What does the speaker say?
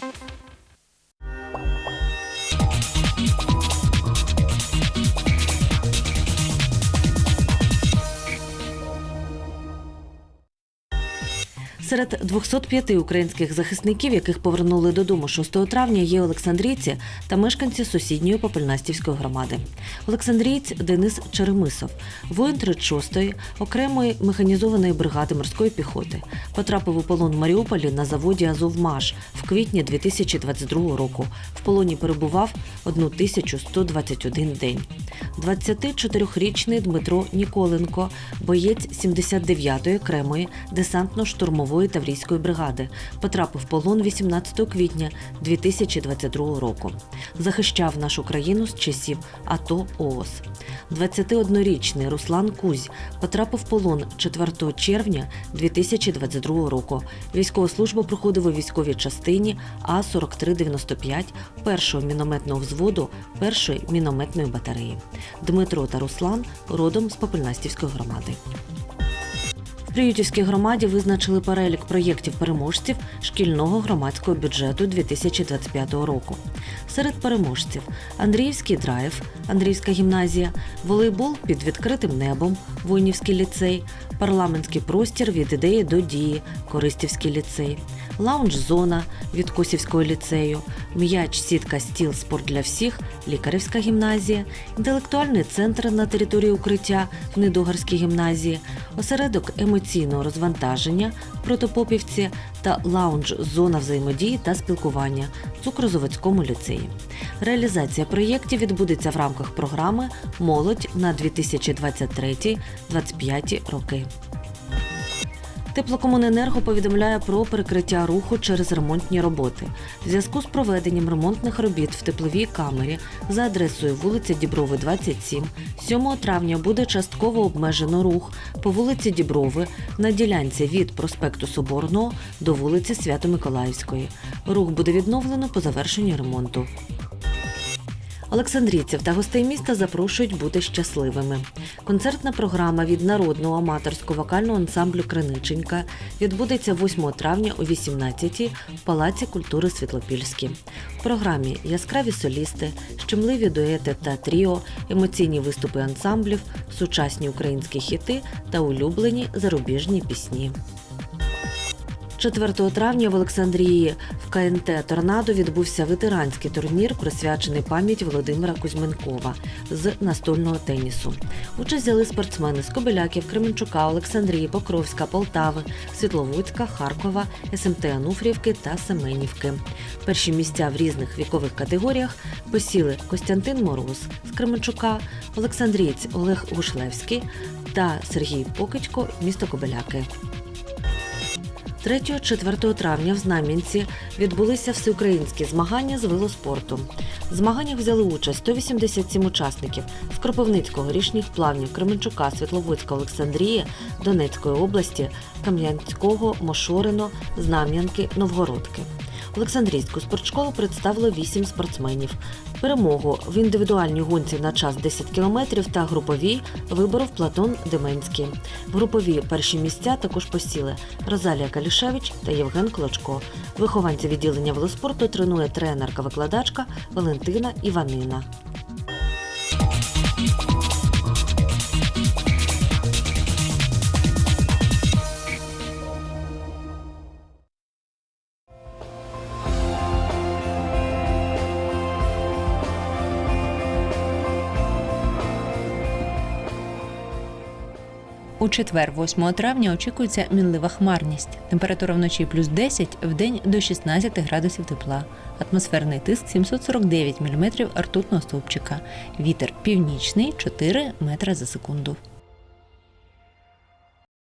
Bye. Серед 205 українських захисників, яких повернули додому 6 травня, є Олександрійці та мешканці сусідньої Попельнастівської громади. Олександрієць Денис Черемисов, воїн 36-ї окремої механізованої бригади морської піхоти, потрапив у полон в Маріуполі на заводі Азовмаш в квітні 2022 року. В полоні перебував 1121 день. 24-річний Дмитро Ніколенко, боєць 79-ї окремої десантно-штурмової таврійської бригади, потрапив в полон 18 квітня 2022 року. Захищав нашу країну з часів АТО ООС. 21-річний Руслан Кузь потрапив в полон 4 червня 2022 року. Військову службу проходив у військовій частині А-4395 першого мінометного взводу першої мінометної батареї. Дмитро та Руслан родом з Попельнастівської громади. В Приютівській громаді визначили перелік проєктів переможців шкільного громадського бюджету 2025 року. Серед переможців Андріївський драйв, Андріївська гімназія, волейбол під відкритим небом, Войнівський ліцей, парламентський простір від ідеї до дії, Користівський ліцей, лаунж-зона від Косівського ліцею, м'яч, сітка, стіл, спорт для всіх, лікарівська гімназія, інтелектуальний центр на території укриття в Недогарській гімназії, осередок емоційного розвантаження в Протопопівці та лаунж-зона взаємодії та спілкування в Цукрозаводському ліцеї. Реалізація проєктів відбудеться в рамках програми Молодь на 2023-2025 роки. Теплокомуненерго повідомляє про перекриття руху через ремонтні роботи. В зв'язку з проведенням ремонтних робіт в тепловій камері за адресою вулиця Діброви, 27, 7 травня буде частково обмежено рух по вулиці Діброви на ділянці від проспекту Соборного до вулиці Свято-Миколаївської. Рух буде відновлено по завершенню ремонту. Олександрійців та гостей міста запрошують бути щасливими. Концертна програма від народного аматорського вокального ансамблю Криниченька відбудеться 8 травня о 18-й в Палаці культури Світлопільській. В програмі яскраві солісти, щемливі дуети та тріо, емоційні виступи ансамблів, сучасні українські хіти та улюблені зарубіжні пісні. 4 травня в Олександрії в КНТ Торнадо відбувся ветеранський турнір, присвячений пам'яті Володимира Кузьменкова з настольного тенісу. Участь взяли спортсмени з Кобиляків, Кременчука, Олександрії, Покровська, Полтави, Світловодська, Харкова, СМТ Ануфрівки та Семенівки. Перші місця в різних вікових категоріях посіли Костянтин Мороз з Кременчука, Олександрієць Олег Гушлевський та Сергій Покидько, місто Кобиляки. 3-4 травня в Знам'янці відбулися всеукраїнські змагання з велоспорту. В змаганнях взяли участь 187 учасників з Кропивницького, Річних Плавнів, Кременчука, Світловодська, Олександрії, Донецької області, Кам'янського, Мошорино, Знам'янки, Новгородки. Олександрійську спортшколу представило 8 спортсменів. Перемогу в індивідуальній гонці на час 10 кілометрів та груповій виборов Платон Деменський. Групові перші місця також посіли Розалія Калішевич та Євген Клочко. Вихованці відділення велоспорту тренує тренерка-викладачка Валентина Іванина. У четвер, 8 травня, очікується мінлива хмарність. Температура вночі плюс 10, в день до 16 градусів тепла. Атмосферний тиск 749 мм ртутного стовпчика. Вітер північний 4 метри за секунду.